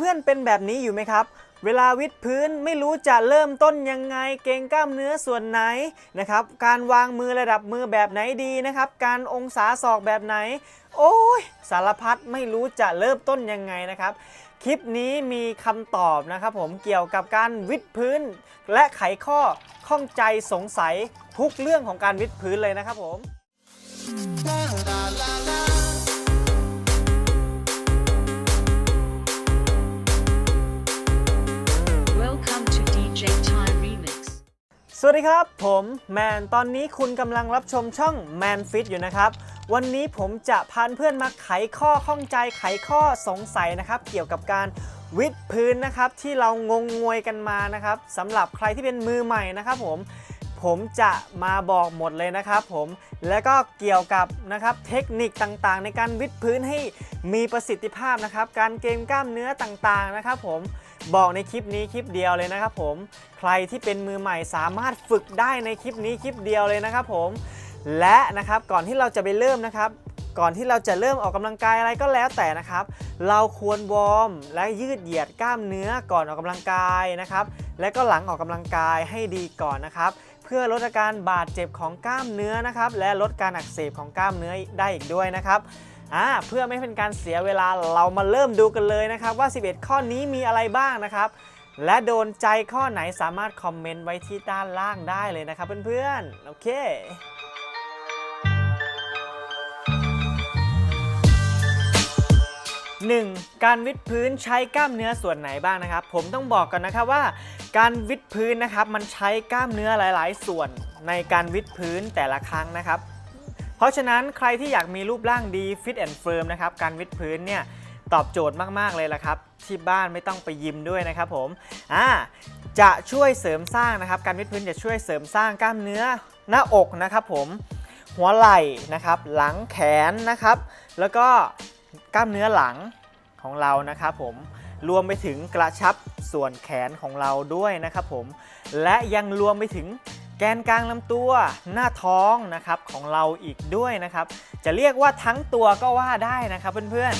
เพื่อนๆเป็นแบบนี้อยู่ไหมครับ เวลาวิดพื้นไม่รู้จะเริ่มต้นยังไง เกรงกล้ามเนื้อส่วนไหนนะครับ การวางมือระดับมือแบบไหนดีนะครับ การองศาศอกแบบไหน โอ้ยสารพัดไม่รู้จะเริ่มต้นยังไงนะครับคลิปนี้มีคำตอบนะครับผมเกี่ยวกับการวิดพื้น และไขข้อข้องใจสงสัยทุกเรื่องของการวิดพื้นเลยนะครับผม สวัสดีครับ ผมแมน ตอนนี้คุณกำลังรับชมช่อง Man Fit อยู่นะครับ วันนี้ผมจะพาเพื่อนมาไขข้อข้องใจไขข้อสงสัยนะครับ เกี่ยวกับการวิดพื้นนะครับที่เรางงงวยกันมานะครับสำหรับใครที่เป็นมือใหม่นะครับผมผมจะมาบอกหมดเลยนะครับผมแล้วก็เกี่ยวกับนะครับเทคนิคต่างๆ ในการวิดพื้นให้มีประสิทธิภาพนะครับ การเกรงกล้ามเนื้อต่างๆนะครับผม บอกในคลิปนี้คลิปเดียวเลยนะครับผม ใครที่เป็นมือใหม่สามารถฝึกได้ในคลิปนี้คลิปเดียวเลยนะครับผม และนะครับก่อนที่เราจะไปเริ่มนะครับก่อนที่เราจะเริ่มออกกำลังกายอะไรก็แล้วแต่นะครับ เราควรวอร์มและยืดเหยียดกล้ามเนื้อก่อนออกกำลังกายนะครับ และก็หลังออกกำลังกายให้ดีก่อนนะครับ เพื่อลดอาการบาดเจ็บของกล้ามเนื้อนะครับ และลดการอักเสบของกล้ามเนื้อได้อีกด้วยนะครับ อ่าเพื่อไม่เป็นการเสียเวลาเรามาเริ่มดูกันเลยนะครับว่า 11 ข้อนี้มีอะไรบ้างนะครับ และโดนใจข้อไหนสามารถคอมเมนต์ไว้ที่ด้านล่างได้เลยนะครับเพื่อนๆ โอเค 1. การวิดพื้นใช้กล้ามเนื้อส่วนไหนบ้างนะครับ ผมต้องบอกกันนะครับว่า การวิดพื้นนะครับมันใช้กล้ามเนื้อหลาย ๆ ส่วนในการวิดพื้นแต่ละครั้งนะครับ เพราะฉะนั้นใครที่อยากมีรูปร่างดีฟิตแอนด์เฟิร์มนะครับการวิดพื้นเนี่ยตอบโจทย์มาก ๆ เลยละครับ ที่บ้านไม่ต้องไปยิมด้วยนะครับผมอ่าจะช่วยเสริมสร้างนะครับ การวิดพื้นจะช่วยเสริมสร้างกล้ามเนื้อหน้าอกนะครับผมหัวไหล่นะครับหลังแขนนะครับ แล้วก็กล้ามเนื้อหลังของเรานะครับผมรวมไปถึงกระชับส่วนแขนของเราด้วยนะครับผมและยังรวมไปถึง แกนกลางลำตัวหน้าท้องนะครับของเราอีกด้วยนะครับ จะเรียกว่าทั้งตัวก็ว่าได้นะครับเพื่อนๆ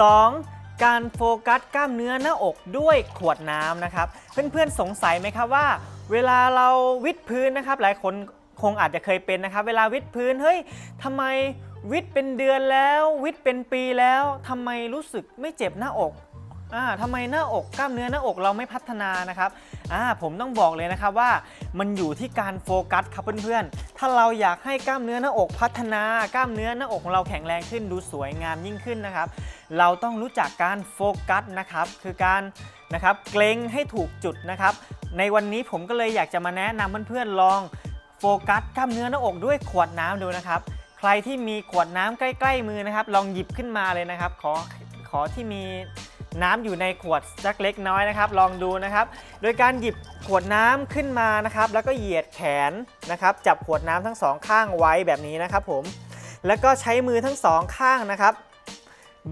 2. การโฟกัสกล้ามเนื้อหน้าอกด้วยขวดน้ำนะครับ เพื่อนๆสงสัยไหมครับว่า เวลาเราวิดพื้นนะครับ หลายคนคงอาจจะเคยเป็นนะครับ เวลาวิดพื้นเฮ้ยทำไมวิดเป็นเดือนแล้ว วิดเป็นปีแล้วทำไมรู้สึกไม่เจ็บหน้าอก อ่าทำไมหน้าอกกล้ามเนื้อหน้าอกเราไม่พัฒนานะครับอ่าผมต้องบอกเลยนะครับว่ามันอยู่ที่การโฟกัสครับเพื่อนๆ ถ้าเราอยากให้กล้ามเนื้อหน้าอกพัฒนากล้ามเนื้อหน้าอกของเราแข็งแรงขึ้นดูสวยงามยิ่งขึ้นนะครับ เราต้องรู้จักการโฟกัสนะครับคือการนะครับเกรงให้ถูกจุดนะครับ ในวันนี้ผมก็เลยอยากจะมาแนะนำเพื่อนๆลองโฟกัสกล้ามเนื้อหน้าอกด้วยขวดน้ำดูนะครับ ใครที่มีขวดน้ำใกล้ ๆ มือนะครับ ลองหยิบขึ้นมาเลยนะครับ ขอขอที่มี น้ำอยู่ในขวดสักเล็กน้อยนะครับ ลองดูนะครับ โดยการหยิบขวดน้ำขึ้นมานะครับ แล้วก็เหยียดแขนนะครับ จับขวดน้ำทั้งสองข้างไว้แบบนี้นะครับผม แล้วก็ใช้มือทั้งสองข้างนะครับ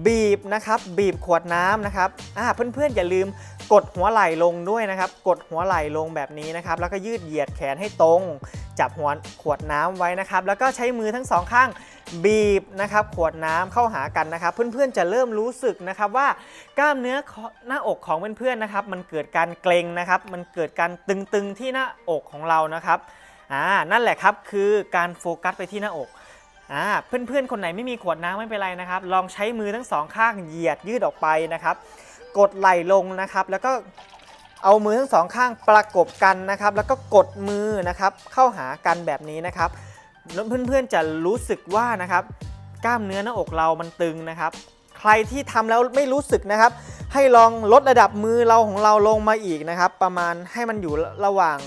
บีบนะครับบีบขวดน้ำนะครับอ่าเพื่อนๆอย่าลืมกดหัวไหล่ลงด้วยนะครับ กดหัวไหล่ลงแบบนี้นะครับ แล้วก็ยืดเหยียดแขนให้ตรง จับหัวขวดน้ำไว้นะครับ แล้วก็ใช้มือทั้งสองข้างบีบนะครับ ขวดน้ำเข้าหากันนะครับ เพื่อนๆจะเริ่มรู้สึกนะครับว่ากล้ามเนื้อหน้าอกของเพื่อนๆนะครับ มันเกิดการเกร็งนะครับ มันเกิดการตึงๆที่หน้าอกของเรานะครับอ่านั่นแหละครับคือการโฟกัสไปที่หน้าอกอ่าเพื่อนๆ คนไหนไม่มีขวดน้ำไม่เป็นไรนะครับ ลองใช้มือทั้งสองข้างเหยียดยืดออกไปนะครับ กดไหล่ลงนะครับ แล้วก็ เอามือทั้งสองข้างประกบกันนะครับ แล้วก็กดมือนะครับ เข้าหากันแบบนี้นะครับเพื่อนๆจะรู้สึกว่านะครับ กล้ามเนื้อหน้าอกเรามันตึงนะครับ ใครที่ทำแล้วไม่รู้สึกนะครับ ให้ลองลดระดับมือเราของเราลงมาอีกนะครับ ประมาณให้มันอยู่ระหว่าง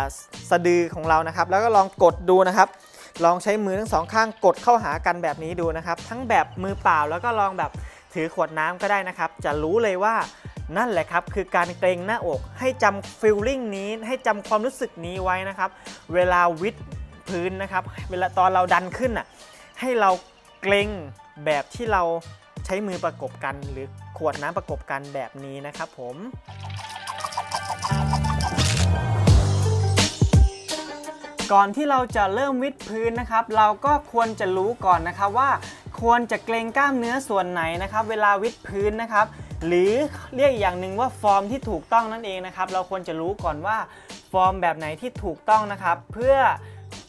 าสะดือของเรานะครับ แล้วก็ลองกดดูนะครับ ลองใช้มือทั้งสองข้างกดเข้าหากันแบบนี้ดูนะครับ ทั้งแบบมือเปล่าแล้วก็ลองแบบถือขวดน้ำก็ได้นะครับ จะรู้เลยว่า นั่นแหละครับคือการเกรงหน้าอกให้จำฟีลลิ่งนี้ให้จำความรู้สึกนี้ไว้นะครับ เวลาวิดพื้นนะครับเวลาตอนเราดันขึ้นอะให้เราเกรงแบบที่เราใช้มือประกบกันหรือขวดน้ำประกบกันแบบนี้นะครับผมก่อนที่เราจะเริ่มวิดพื้นนะครับ เราก็ควรจะรู้ก่อนนะครับว่า ควรจะเกรงกล้ามเนื้อส่วนไหนนะครับ เวลาวิดพื้นนะครับ หรือเรียกอีกอย่างหนึ่งว่าฟอร์มที่ถูกต้องนั่นเองนะครับ เราควรจะรู้ก่อนว่าฟอร์มแบบไหนที่ถูกต้องนะครับ เพื่อ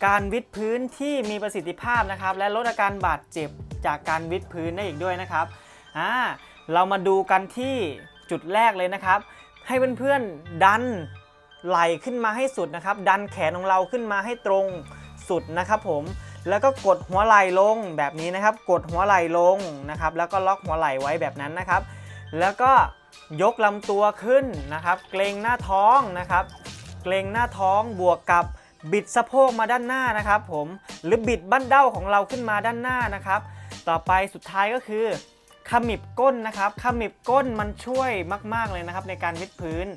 การวิดพื้นที่มีประสิทธิภาพนะครับ และลดอาการบาดเจ็บจากการวิดพื้นได้อีกด้วยนะครับอ่าเรามาดูกันที่จุดแรกเลยนะครับ ให้เพื่อนๆดันไหล่ขึ้นมาให้สุดนะครับ ดันแขนของเราขึ้นมาให้ตรงสุดนะครับผมแล้วก็กดหัวไหล่ลงแบบนี้นะครับ กดหัวไหล่ลงนะครับ แล้วก็ล็อกหัวไหล่ไว้แบบนั้นนะครับ แล้วก็ยกลำตัวขึ้นนะครับ เกรงหน้าท้องนะครับ เกรงหน้าท้องบวกกับบิดสะโพกมาด้านหน้านะครับ ผมหรือบิดบั้นเด้าของเราขึ้นมาด้านหน้านะครับ ต่อไปสุดท้ายก็คือขมิบก้นนะครับขมิบก้นมันช่วยมาก ๆเลยนะครับในการวิดพื้น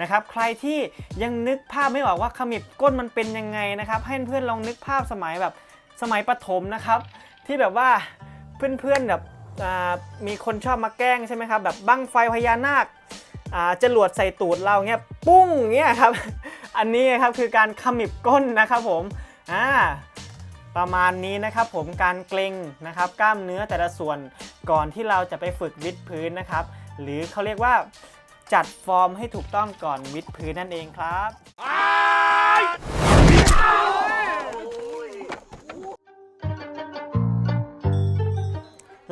นะครับ ใครที่ยังนึกภาพไม่ออกว่าขมิบก้นมันเป็นยังไงนะครับ ให้เพื่อนลองนึกภาพสมัยแบบสมัยประถมนะครับ ที่แบบว่าเพื่อนๆแบบอ่า มีคนชอบมาแกล้งใช่ไหมครับแบบบั้งไฟพญานาคจรวดใส่ตูดเราเงี้ยปุ้งเงี้ยครับ อันนี้ครับคือการขมิบก้นนะครับผมอ่าประมาณนี้นะครับผมการเกร็งนะครับกล้ามเนื้อแต่ละส่วนก่อนที่เราจะไปฝึกวิดพื้นนะครับ หรือเขาเรียกว่าจัดฟอร์มให้ถูกต้องก่อนวิดพื้นนั่นเองครับ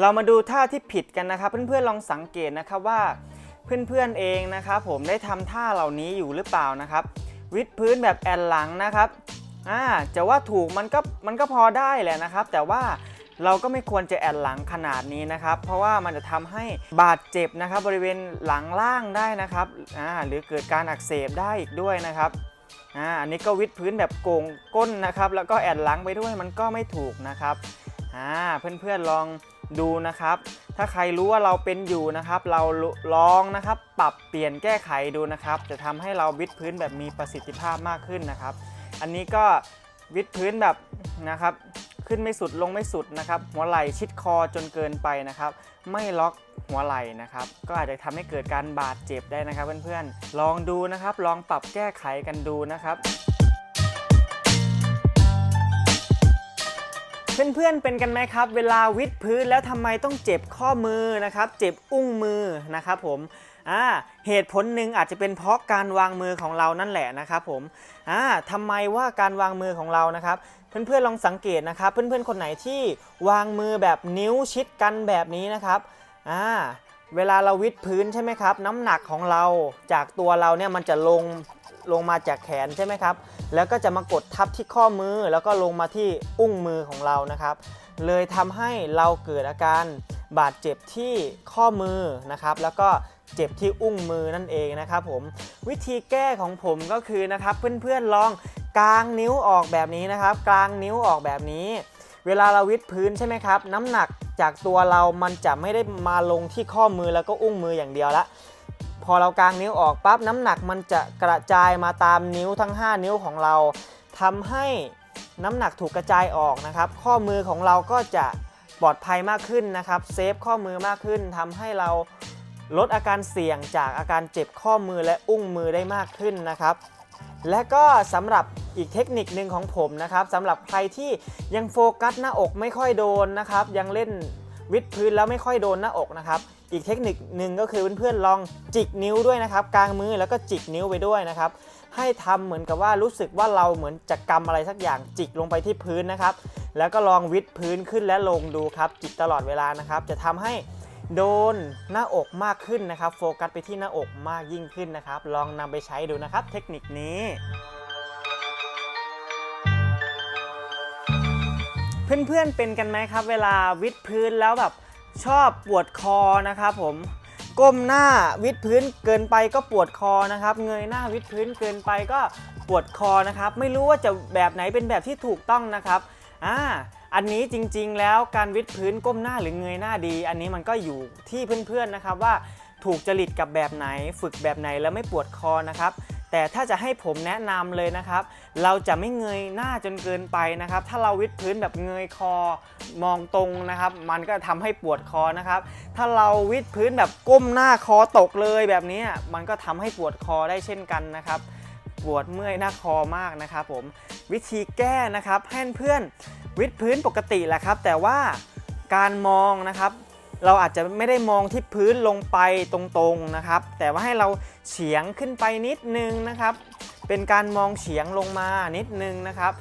เรามาดูท่าที่ผิดกันนะครับ เพื่อนๆลองสังเกตนะครับว่าเพื่อนๆเองนะครับผมได้ทำท่าเหล่านี้อยู่หรือเปล่านะครับ วิดพื้นแบบแอนหลังนะครับอ่าจะว่าถูกมันก็มันก็พอได้แหละนะครับ แต่ว่าเราก็ไม่ควรจะแอนหลังขนาดนี้นะครับ เพราะว่ามันจะทำให้บาดเจ็บนะครับ บริเวณหลังล่างได้นะครับอ่าหรือเกิดการอักเสบได้อีกด้วยนะครับอ่าอันนี้ก็วิดพื้นแบบโก่งก้นนะครับ แล้วก็แอนหลังไปด้วยมันก็ไม่ถูกนะครับอ่าเพื่อนๆลอง ดูนะครับ ถ้าใครรู้ว่าเราเป็นอยู่นะครับ เราลองนะครับ ปรับเปลี่ยนแก้ไขดูนะครับ จะทำให้เราวิดพื้นแบบมีประสิทธิภาพมากขึ้นนะครับ อันนี้ก็วิดพื้นแบบนะครับขึ้นไม่สุดลงไม่สุดนะครับ หัวไหล่ชิดคอจนเกินไปนะครับ ไม่ล็อกหัวไหล่นะครับ ก็อาจจะทำให้เกิดการบาดเจ็บได้นะครับ เพื่อนๆลองดูนะครับ ลองปรับแก้ไขกันดูนะครับ เพื่อนๆเป็นกันไหมครับ เวลาวิดพื้นแล้วทำไมต้องเจ็บข้อมือนะครับ เจ็บอุ้งมือนะครับผมอ่าเหตุผลหนึ่งอาจจะเป็นเพราะการวางมือของเรานั่นแหละนะครับผมอ่าทำไมว่าการวางมือของเรานะครับ เพื่อนๆลองสังเกตนะครับ เพื่อนๆคนไหนที่วางมือแบบนิ้วชิดกันแบบนี้นะครับอ่าเวลาเราวิดพื้นใช่ไหมครับ น้ำหนักของเราจากตัวเราเนี่ยมันจะลง ลงมาจากแขนใช่ไหมครับ แล้วก็จะมากดทับที่ข้อมือแล้วก็ลงมาที่อุ้งมือของเรานะครับ เลยทำให้เราเกิดอาการบาดเจ็บที่ข้อมือนะครับ แล้วก็เจ็บที่อุ้งมือนั่นเองนะครับผมวิธีแก้ของผมก็คือนะครับเพื่อนๆลองกลางนิ้วออกแบบนี้นะครับ กลางนิ้วออกแบบนี้ เวลาเราวิดพื้นใช่ไหมครับ น้ำหนักจากตัวเรามันจะไม่ได้มาลงที่ข้อมือแล้วก็อุ้งมืออย่างเดียวละ พอเรากางนิ้วออกปั๊บน้ำหนักมันจะกระจายมาตามนิ้วทั้ง 5 นิ้วของเราทำให้น้ำหนักถูกกระจายออกนะครับ ข้อมือของเราก็จะปลอดภัยมากขึ้นนะครับเซฟข้อมือมากขึ้นทำให้เราลดอาการเสี่ยงจากอาการเจ็บข้อมือและอุ้งมือได้มากขึ้นนะครับ และก็สำหรับอีกเทคนิคหนึ่งของผมนะครับสำหรับใครที่ยังโฟกัสหน้าอกไม่ค่อยโดนนะครับ ยังเล่นวิดพื้นแล้วไม่ค่อยโดนหน้าอกนะครับ อีกเทคนิคหนึ่งก็คือเพื่อนๆลองจิกนิ้วด้วยนะครับกลางมือแล้วก็จิกนิ้วไปด้วยนะครับให้ทำเหมือนกับว่ารู้สึกว่าเราเหมือนจะกำอะไรสักอย่างจิกลงไปที่พื้นนะครับ แล้วก็ลองวิดพื้นขึ้นและลงดูครับ จิกตลอดเวลานะครับ จะทำให้โดนหน้าอกมากขึ้นนะครับ โฟกัสไปที่หน้าอกมากยิ่งขึ้นนะครับ ลองนำไปใช้ดูนะครับ เทคนิคนี้เพื่อนๆเป็นกันไหมครับ เวลาวิดพื้นแล้วแบบ ชอบปวดคอนะครับผมก้มหน้าวิดพื้นเกินไปก็ปวดคอนะครับ เงยหน้าวิดพื้นเกินไปก็ปวดคอนะครับ ไม่รู้ว่าจะแบบไหนเป็นแบบที่ถูกต้องนะครับอ่าอันนี้จริงๆ แล้วการวิดพื้นก้มหน้าหรือเงยหน้าดี อันนี้มันก็อยู่ที่เพื่อนๆนะครับว่าถูกจริตกับแบบไหน ฝึกแบบไหนแล้วไม่ปวดคอนะครับ แต่ถ้าจะให้ผมแนะนำเลยนะครับ เราจะไม่เงยหน้าจนเกินไปนะครับ ถ้าเราวิดพื้นแบบเงยคอมองตรงนะครับ มันก็ทำให้ปวดคอนะครับ ถ้าเราวิดพื้นแบบก้มหน้าคอตกเลยแบบนี้มันก็ทำให้ปวดคอได้เช่นกันนะครับ ปวดเมื่อยหน้าคอมากนะครับผมวิธีแก้นะครับให้เพื่อนวิดพื้นปกติแหละครับ แต่ว่าการมองนะครับ เราอาจจะไม่ได้มองที่พื้นลงไปตรงๆนะครับ แต่ว่าให้เราเฉียงขึ้นไปนิดนึงนะครับ เป็นการมองเฉียงลงมานิดนึงนะครับ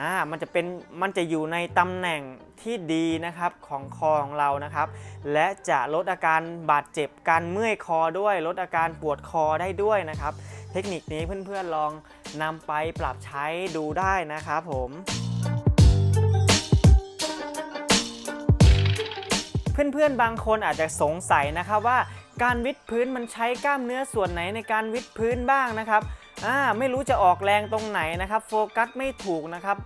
อ่ามันจะเป็นมันจะอยู่ในตำแหน่งที่ดีนะครับของคอของเรานะครับ และจะลดอาการบาดเจ็บการเมื่อยคอด้วย ลดอาการปวดคอได้ด้วยนะครับ เทคนิคนี้เพื่อนๆลองนำไปปรับใช้ดูได้นะครับผม เพื่อนๆบางคนอาจจะสงสัยนะครับว่าการวิดพื้นมันใช้กล้ามเนื้อส่วนไหนในการวิดพื้นบ้างนะครับอ่าไม่รู้จะออกแรงตรงไหนนะครับ โฟกัสไม่ถูกนะครับ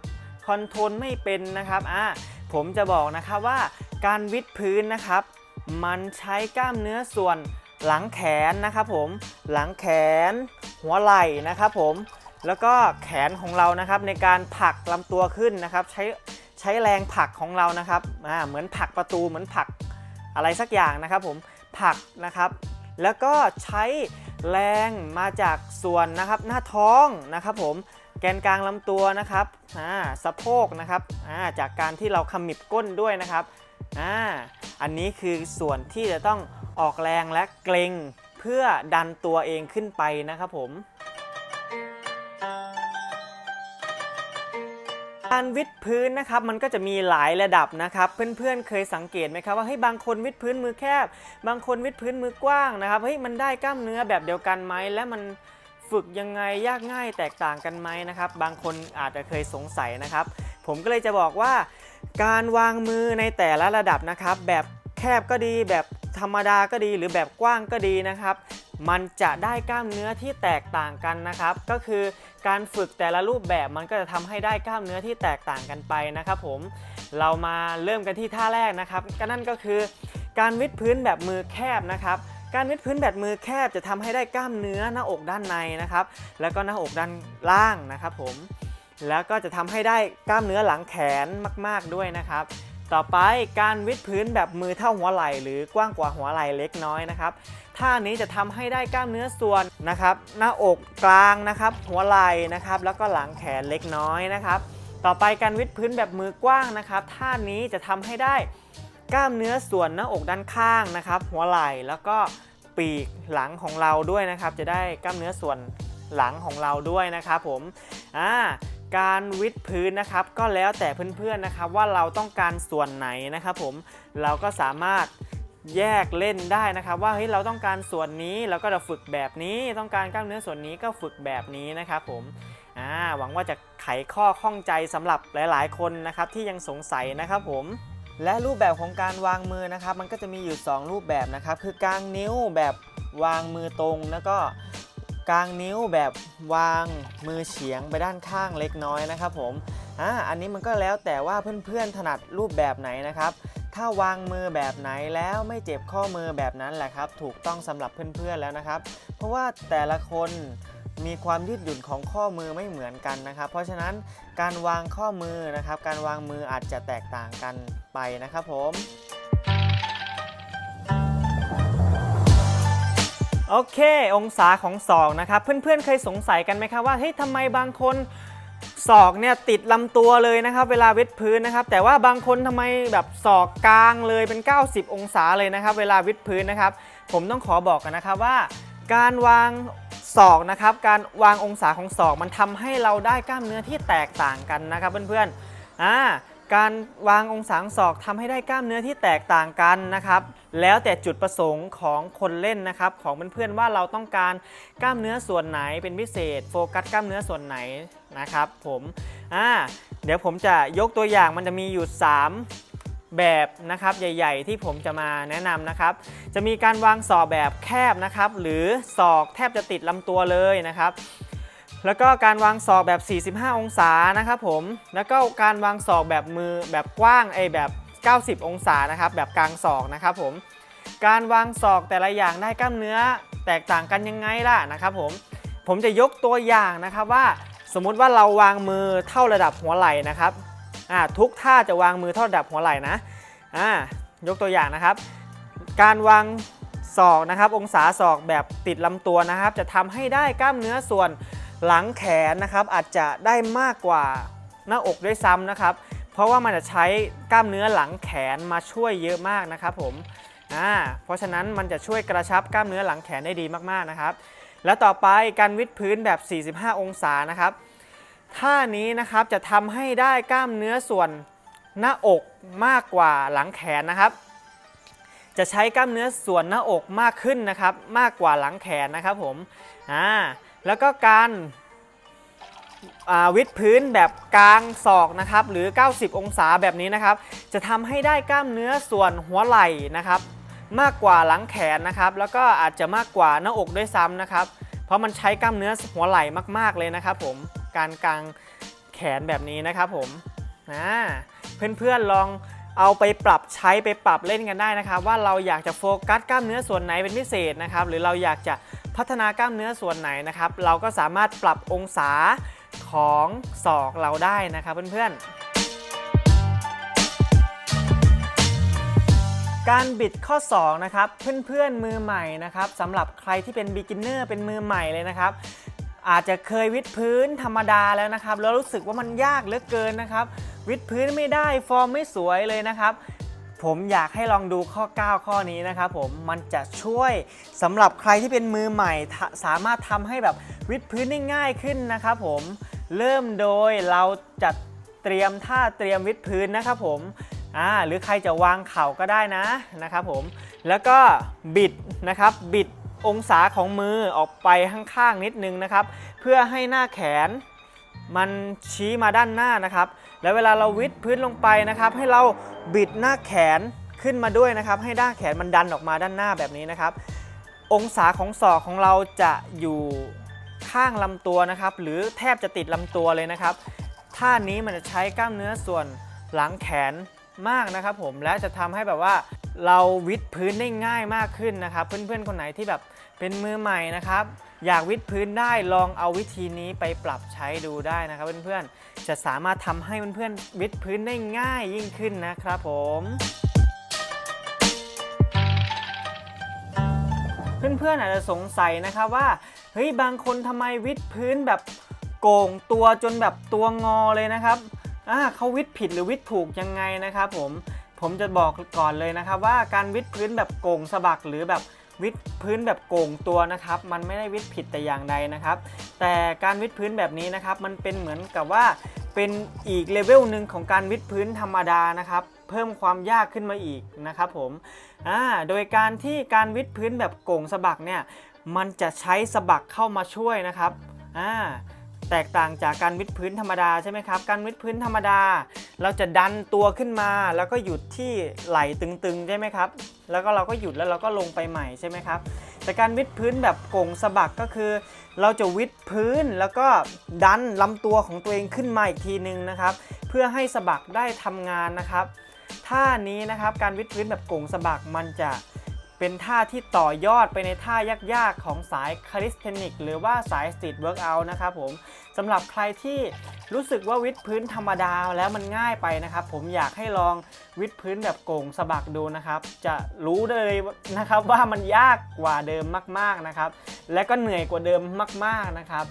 คอนโทรลไม่เป็นนะครับอ่าผมจะบอกนะครับว่าการวิดพื้นนะครับ มันใช้กล้ามเนื้อส่วนหลังแขนนะครับผมหลังแขน หัวไหล่นะครับผมแล้วก็แขนของเรานะครับในการผลักลำตัวขึ้นนะครับ ใช้ ใช้แรงผักของเรานะครับอ่าเหมือนผักประตูเหมือนผักอะไรสักอย่างนะครับผมผักนะครับ แล้วก็ใช้แรงมาจากส่วนนะครับหน้าท้องนะครับผมแกนกลางลำตัวนะครับอ่าสะโพกนะครับอ่าจากการที่เราขมิบก้นด้วยนะครับอ่าอันนี้คือส่วนที่จะต้องออกแรงและเกรงเพื่อดันตัวเองขึ้นไปนะครับผม การวิดพื้นนะครับมันก็จะมีหลายระดับนะครับ เพื่อนๆเคยสังเกตไหมครับว่าเฮ้ยบางคนวิดพื้นมือแคบ บางคนวิดพื้นมือกว้างนะครับเฮ้ยมันได้กล้ามเนื้อแบบเดียวกันไหมและมันฝึกยังไงยากง่ายแตกต่างกันไหมนะครับ บางคนอาจจะเคยสงสัยนะครับ ผมก็เลยจะบอกว่า การวางมือในแต่ละระดับนะครับ แบบแคบก็ดีแบบ ธรรมดาก็ดีหรือแบบกว้างก็ดีนะครับ มันจะได้กล้ามเนื้อที่แตกต่างกันนะครับ ก็คือการฝึกแต่ละรูปแบบมันก็จะทำให้ได้กล้ามเนื้อที่แตกต่างกันไปนะครับ ผมเรามาเริ่มกันที่ท่าแรกนะครับ ก็นั่นก็คือ การวิดพื้นแบบมือแคบนะครับการวิดพื้นแบบมือแคบจะทำให้ได้กล้ามเนื้อหน้าอกด้านในนะครับ แล้วก็หน้าอกด้านล่างนะครับ ผม แล้วก็จะทำให้ได้กล้ามเนื้อหลังแขนมาก ๆด้วยนะครับ ต่อไปการวิดพื้นแบบมือเท่าหัวไหล่หรือกว้างกว่าหัวไหล่เล็กน้อยนะครับท่านี้จะทำให้ได้กล้ามเนื้อส่วนนะครับ หน้าอกกลางนะครับ หัวไหล่นะครับ แล้วก็หลังแขนเล็กน้อยนะครับ ต่อไปการวิดพื้นแบบมือกว้างนะครับท่านี้จะทำให้ได้กล้ามเนื้อส่วนหน้าอกด้านข้างนะครับ หัวไหล่แล้วก็ปีกหลังของเราด้วยนะครับ จะได้กล้ามเนื้อส่วนหลังของเราด้วยนะครับผมอ่า การวิดพื้นนะครับ ก็แล้วแต่เพื่อนๆนะครับว่าเราต้องการส่วนไหนนะครับผมเราก็สามารถแยกเล่นได้นะครับ ว่าเฮ้ยเราต้องการส่วนนี้เราก็จะฝึกแบบนี้ ต้องการกล้ามเนื้อส่วนนี้ก็ฝึกแบบนี้นะครับผมอ่าหวังว่าจะไขข้อข้องใจสำหรับหลาย ๆ คนนะครับที่ยังสงสัยนะครับผมและรูปแบบของการวางมือนะครับ มันก็จะมีอยู่ 2 รูปแบบนะครับ คือกลางนิ้วแบบวางมือตรงแล้วก็ กลางนิ้วแบบวางมือเฉียงไปด้านข้างเล็กน้อยนะครับผมอ่าอันนี้มันก็แล้วแต่ว่าเพื่อนๆถนัดรูปแบบไหนนะครับ ถ้าวางมือแบบไหนแล้วไม่เจ็บข้อมือแบบนั้นแหละครับ ถูกต้องสำหรับเพื่อนๆแล้วนะครับ เพราะว่าแต่ละคนมีความยืดหยุ่นของข้อมือไม่เหมือนกันนะครับ เพราะฉะนั้นการวางข้อมือนะครับ การวางมืออาจจะแตกต่างกันไปนะครับผม โอเค องศาของศอกนะครับ เพื่อนๆเคยสงสัยกันไหมครับว่าเฮ้ยทำไมบางคนศอกเนี่ยติดลำตัวเลยนะครับ เวลาวิดพื้นนะครับ แต่ว่าบางคนทำไมแบบศอกกลางเลยเป็น 90 องศาเลยนะครับ เวลาวิดพื้นนะครับ ผมต้องขอบอกกันนะครับว่า การวางศอกนะครับ การวางองศาของศอกมันทำให้เราได้กล้ามเนื้อที่แตกต่างกันนะครับเพื่อนๆอ่าการวางองศาของศอกทำให้ได้กล้ามเนื้อที่แตกต่างกันนะครับ แล้วแต่จุดประสงค์ของคนเล่นนะครับของเพื่อนๆว่าเราต้องการกล้ามเนื้อส่วนไหนเป็นพิเศษ โฟกัสกล้ามเนื้อส่วนไหนนะครับผมอ่าเดี๋ยวผมจะยกตัวอย่างมันจะมีอยู่ 3แบบนะครับใหญ่ๆ ที่ผมจะมาแนะนำนะครับ จะมีการวางศอกแบบแคบนะครับ หรือศอกแทบจะติดลำตัวเลยนะครับ แล้วก็การวางศอกแบบ 45 องศานะครับผมแล้วก็การวางศอกแบบมือแบบกว้างไอแบบ 90 องศานะครับแบบกลางศอกนะครับผมการวางศอกแต่ละอย่างได้กล้ามเนื้อแตกต่างกันยังไงล่ะนะครับผมผมจะยกตัวอย่างนะครับว่าสมมุติว่าเราวางมือเท่าระดับหัวไหล่นะครับอ่าทุกท่าจะวางมือเท่าระดับหัวไหล่นะอ่ายกตัวอย่างนะครับ การวางศอกนะครับ องศาศอกแบบติดลำตัวนะครับ จะทำให้ได้กล้ามเนื้อส่วนหลังแขนนะครับ อาจจะได้มากกว่าหน้าอกด้วยซ้ำนะครับ ราะว่ามันจะใช้กล้ามเนื้อหลังแขนมาช่วยเยอะมากนะครับผมอ่าเพราะฉะนั้นมันจะช่วยกระชับกล้ามเนื้อหลังแขนได้ดีมากๆนะครับ แล้วต่อไปการวิดพื้นแบบ 45 องศานะครับท่านี้นะครับจะทำให้ได้กล้ามเนื้อส่วนหน้าอกมากกว่าหลังแขนนะครับ จะใช้กล้ามเนื้อส่วนหน้าอกมากขึ้นนะครับ มากกว่าหลังแขนนะครับผมอ่าแล้วก็การ วิดพื้นแบบกลางศอกนะครับหรือ 90 องศาแบบนี้นะครับ จะทำให้ได้กล้ามเนื้อส่วนหัวไหล่นะครับ มากกว่าหลังแขนนะครับ แล้วก็อาจจะมากกว่าหน้าอกด้วยซ้ำนะครับ เพราะมันใช้กล้ามเนื้อหัวไหล่มากๆเลยนะครับ ผมการกลางแขนแบบนี้นะครับผมอ่าเพื่อนๆลองเอาไปปรับใช้ไปปรับเล่นกันได้นะครับ ว่าเราอยากจะโฟกัสกล้ามเนื้อส่วนไหนเป็นพิเศษนะครับ หรือเราอยากจะพัฒนากล้ามเนื้อส่วนไหนนะครับ เราก็สามารถปรับองศา ของศอกเราได้นะครับเพื่อนๆ การบิดข้อ2นะครับเพื่อนๆมือใหม่นะครับสำหรับใครที่เป็น beginner เป็นมือใหม่เลยนะครับอาจจะเคยวิดพื้นธรรมดาแล้วนะครับ แล้วรู้สึกว่ามันยากเหลือเกินนะครับ วิดพื้นไม่ได้ฟอร์มไม่สวยเลยนะครับ ผมอยากให้ลองดูข้อ 9 ข้อนี้นะครับผมมันจะช่วยสำหรับใครที่เป็นมือใหม่ สามารถทำให้แบบวิดพื้นได้ง่ายขึ้นนะครับผม เริ่มโดยเราจัดเตรียมท่าเตรียมวิดพื้นนะครับผมอ่าหรือใครจะวางเข่าก็ได้นะนะครับผมแล้วก็บิดนะครับบิดองศาของมือออกไปข้างๆนิดนึงนะครับ เพื่อให้หน้าแขนมันชี้มาด้านหน้านะครับ แล้วเวลาเราวิดพื้นลงไปนะครับ ให้เราบิดหน้าแขนขึ้นมาด้วยนะครับ ให้หน้าแขนมันดันออกมาด้านหน้าแบบนี้นะครับ องศาของศอกของเราจะอยู่ ข้างลำตัวนะครับ หรือแทบจะติดลำตัวเลยนะครับ ท่านี้มันจะใช้กล้ามเนื้อส่วนหลังแขนมากนะครับ ผมและจะทำให้แบบว่าเราวิดพื้นได้ง่ายมากขึ้นนะครับ เพื่อนๆคนไหนที่แบบเป็นมือใหม่นะครับ อยากวิดพื้นได้ลองเอาวิธีนี้ไปปรับใช้ดูได้นะครับ เพื่อนๆจะสามารถทำให้เพื่อนๆวิดพื้นได้ง่ายยิ่งขึ้นนะครับ ผมเพื่อนๆอาจจะสงสัยนะครับว่า เฮ้ยบางคนทำไมวิดพื้นแบบโก่งตัวจนแบบตัวงอเลยนะครับอ่าเขาวิดผิดหรือวิดถูกยังไงนะครับผมผมจะบอกก่อนเลยนะครับว่าการวิดพื้นแบบโก่งสะบักหรือแบบวิดพื้นแบบโก่งตัวนะครับ มันไม่ได้วิดผิดแต่อย่างใดนะครับ แต่การวิดพื้นแบบนี้นะครับ มันเป็นเหมือนกับว่าเป็นอีกเลเวลหนึ่งของการวิดพื้นธรรมดานะครับ เพิ่มความยากขึ้นมาอีกนะครับผมอ่าโดยการที่การวิดพื้นแบบโก่งสะบักเนี่ย มันจะใช้สะบักเข้ามาช่วยนะครับอ่าแตกต่างจากการวิดพื้นธรรมดาใช่ไหมครับ การวิดพื้นธรรมดา เราจะดันตัวขึ้นมา แล้วก็หยุดที่ไหล่ตึงๆใช่ไหมครับ แล้วก็เราก็หยุดแล้วเราก็ลงไปใหม่ใช่ไหมครับ แต่การวิดพื้นแบบโก่งสะบักก็คือ เราจะวิดพื้นแล้วก็ดันลำตัวของตัวเองขึ้นมาอีกทีนึงนะครับ เพื่อให้สะบักได้ทำงานนะครับท่านี้นะครับการวิดพื้นแบบโก่งสะบักมันจะ เป็นท่าที่ต่อยอดไปในท่ายากๆ ของสายคาลิสเทนิกหรือว่าสายสตรีทเวิร์กอัลนะครับผมสำหรับใครที่รู้สึกว่าวิดพื้นธรรมดาแล้วมันง่ายไปนะครับ ผมอยากให้ลองวิดพื้นแบบโก่งสะบักดูนะครับ จะรู้เลยนะครับว่ามันยากกว่าเดิมมากๆนะครับ และก็เหนื่อยกว่าเดิมมาก ๆนะครับ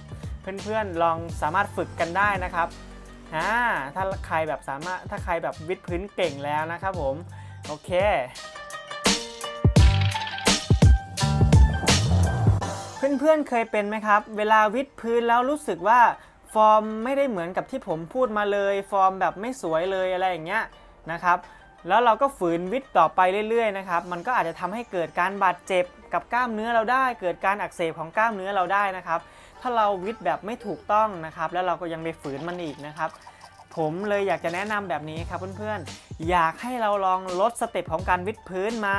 เพื่อนๆลองสามารถฝึกกันได้นะครับอ่าถ้าใครแบบสามารถถ้าใครแบบวิดพื้นเก่งแล้วนะครับผมโอเค เพื่อนๆเคยเป็นไหมครับ เวลาวิดพื้นแล้วรู้สึกว่าฟอร์มไม่ได้เหมือนกับที่ผมพูดมาเลย ฟอร์มแบบไม่สวยเลยอะไรอย่างเงี้ยนะครับ แล้วเราก็ฝืนวิดต่อไปเรื่อยๆนะครับ มันก็อาจจะทำให้เกิดการบาดเจ็บกับกล้ามเนื้อเราได้ เกิดการอักเสบของกล้ามเนื้อเราได้นะครับ ถ้าเราวิดแบบไม่ถูกต้องนะครับ แล้วเราก็ยังไปฝืนมันอีกนะครับผมเลยอยากจะแนะนำแบบนี้ครับเพื่อนๆ อยากให้เราลองลดสเต็ปของการวิดพื้นมา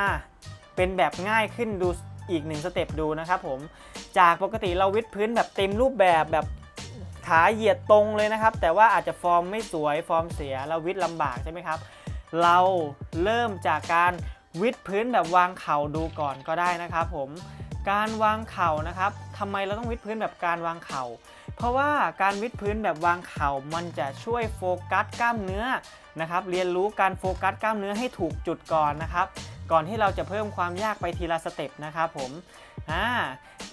เป็นแบบง่ายขึ้นดู อีกหนึ่งสเต็ปดูนะครับผม จากปกติเราวิดพื้นแบบเต็มรูปแบบแบบขาเหยียดตรงเลยนะครับ แต่ว่าอาจจะฟอร์มไม่สวยฟอร์มเสียเราวิดลำบากใช่ไหมครับ เราเริ่มจากการวิดพื้นแบบวางเข่าดูก่อนก็ได้นะครับผม การวางเข่านะครับทำไมเราต้องวิดพื้นแบบการวางเข่า เพราะว่าการวิดพื้นแบบวางเข่ามันจะช่วยโฟกัสกล้ามเนื้อนะครับ เรียนรู้การโฟกัสกล้ามเนื้อให้ถูกจุดก่อนนะครับ ก่อนที่เราจะเพิ่มความยากไปทีละสเต็ปนะครับผมา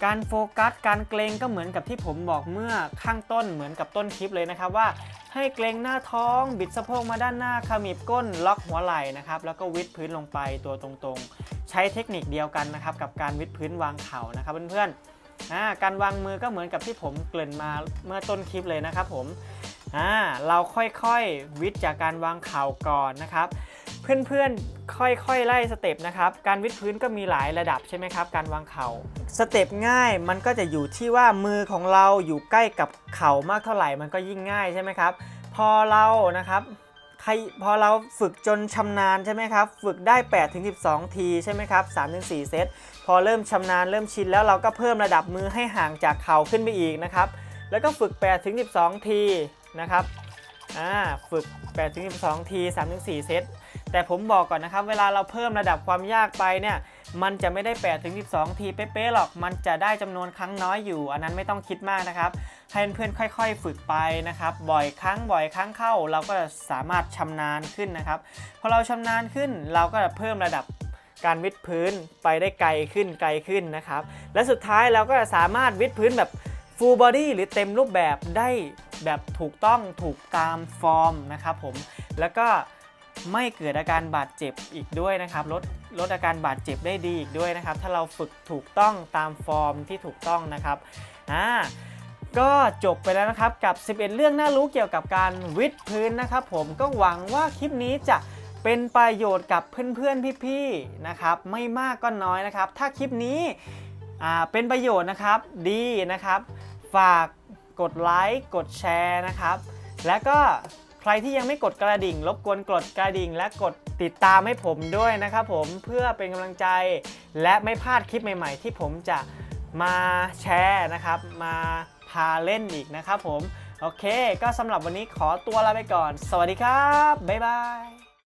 การโฟกัสการเกรงก็เหมือนกับที่ผมบอกเมื่อข้างต้นเหมือนกับต้นคลิปเลยนะครับว่าให้เกรงหน้าท้อง บิดสะโพกมาด้านหน้าขมิบก้น ล็อกหัวไหล่นะครับแล้วก็วิดพื้นลงไปตัวตรงๆ ใช้เทคนิคเดียวกันนะครับกับการวิดพื้นวางเข่านะครับเพื่อนๆ อ่าการวางมือก็เหมือนกับที่ผมเกริ่นมาเมื่อต้นคลิปเลยนะครับผมอ่าเราค่อยๆวิดจากการวางเข่าก่อนนะครับ เพื่อนๆค่อยๆไล่สเต็ปนะครับการวิดพื้นก็มีหลายระดับใช่ไหมครับ การวางเข่าสเต็ปง่ายมันก็จะอยู่ที่ว่ามือของเราอยู่ใกล้กับเข่ามากเท่าไหร่มันก็ยิ่งง่ายใช่ไหมครับ พอเรานะครับใครพอเราฝึกจนชำนาญใช่ไหมครับ ฝึกได้8ถึง12 ทีใช่ไหมครับ3ถึง4เซต พอเริ่มชำนาญเริ่มชินแล้วเราก็เพิ่มระดับมือให้ห่างจากเข่าขึ้นไปอีกนะครับ แล้วก็ฝึก8ถึง12 ทีนะครับอ่าฝึก8ถึง12 ที3ถึง4เซต แต่ผมบอกก่อนนะครับ เวลาเราเพิ่มระดับความยากไปเนี่ย มันจะไม่ได้8ถึง12 ทีเป๊ะๆหรอก มันจะได้จำนวนครั้งน้อยอยู่ อันนั้นไม่ต้องคิดมากนะครับ ให้เพื่อนๆค่อย ๆ ฝึกไปนะครับ บ่อยครั้งบ่อยครั้งเข้า เราก็จะสามารถชำนาญขึ้นนะครับ พอเราชำนาญขึ้นเราก็จะเพิ่มระดับ การวิดพื้นไปได้ไกลขึ้นไกลขึ้นนะครับ และสุดท้ายเราก็จะสามารถวิดพื้นแบบ full body หรือเต็มรูปแบบได้แบบถูกต้องถูกตามฟอร์มนะครับผมแล้วก็ไม่เกิดอาการบาดเจ็บอีกด้วยนะครับลดลดอาการบาดเจ็บได้ดีอีกด้วยนะครับ ถ้าเราฝึกถูกต้องตามฟอร์มที่ถูกต้องนะครับอ่าก็จบไปแล้วนะครับกับ 11 เรื่องน่ารู้เกี่ยวกับการวิดพื้นนะครับ ผมก็หวังว่าคลิปนี้จะ เป็นประโยชน์กับเพื่อนๆพี่ๆนะครับ ไม่มากก็น้อยนะครับ ถ้าคลิปนี้เป็นประโยชน์นะครับดีนะครับ ฝากกดไลค์กดแชร์นะครับ และก็ใครที่ยังไม่กดกระดิ่ง รบกวนกดกระดิ่ง และกดติดตามให้ผมด้วยนะครับผมเพื่อเป็นกำลังใจ และไม่พลาดคลิปใหม่ ๆ ที่ผมจะมาแชร์นะครับ มาพาเล่นอีกนะครับผม โอเค ก็สำหรับวันนี้ขอตัวลาไปก่อน สวัสดีครับ บ๊ายบาย